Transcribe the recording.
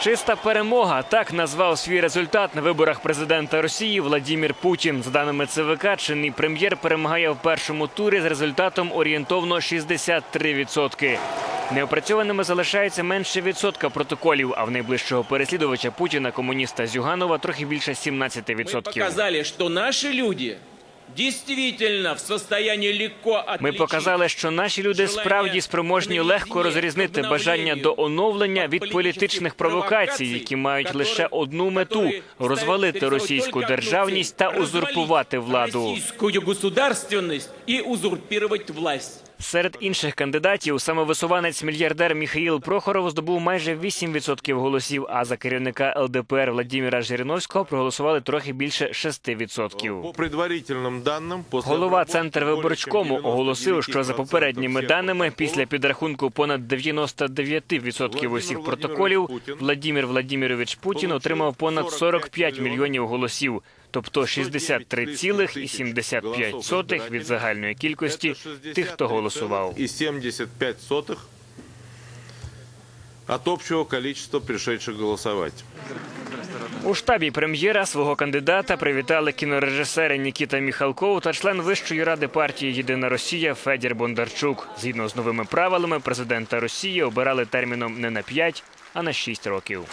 Чиста перемога так назвав свій результат на виборах президента Росії Владімір Путін. За даними ЦВК, чинний прем'єр перемагає в першому турі з результатом орієнтовно 63%. Неопрацьованими залишається менше відсотка протоколів. А в найближчого переслідувача Путіна, комуніста Зюганова, трохи більше 17%. Мы показали, что наши люди Ми показали, що наші люди справді спроможні легко розрізнити бажання до оновлення від політичних провокацій, які мають лише одну мету розвалити російську державність та узурпувати владу. Российскую государственность и узурпировать власть. Серед інших кандидатів самовисуванець мільярдер Міхаїл Прохоров здобув майже 8% голосів. А за керівника ЛДПР Владимира Жириновського проголосували трохи більше 6%. По предварительным данным, после Голова более чем оголосив, що за попередніми даними, після підрахунку понад 99% усіх протоколів, Владимир Владимирович Путін отримав понад 45 мільйонів голосів, тобто 63,75% від загальної кількості тих, хто голосував. И 75 сотых от общего количества пришедших голосовать. У штабі прем'єра свого кандидата привітали кінорежисери Нікіта Міхалков та член Вищої ради партії Єдина Росія Федір Бондарчук. Згідно з новими правилами, президента Росії обирали терміном не на 5, а на 6 років.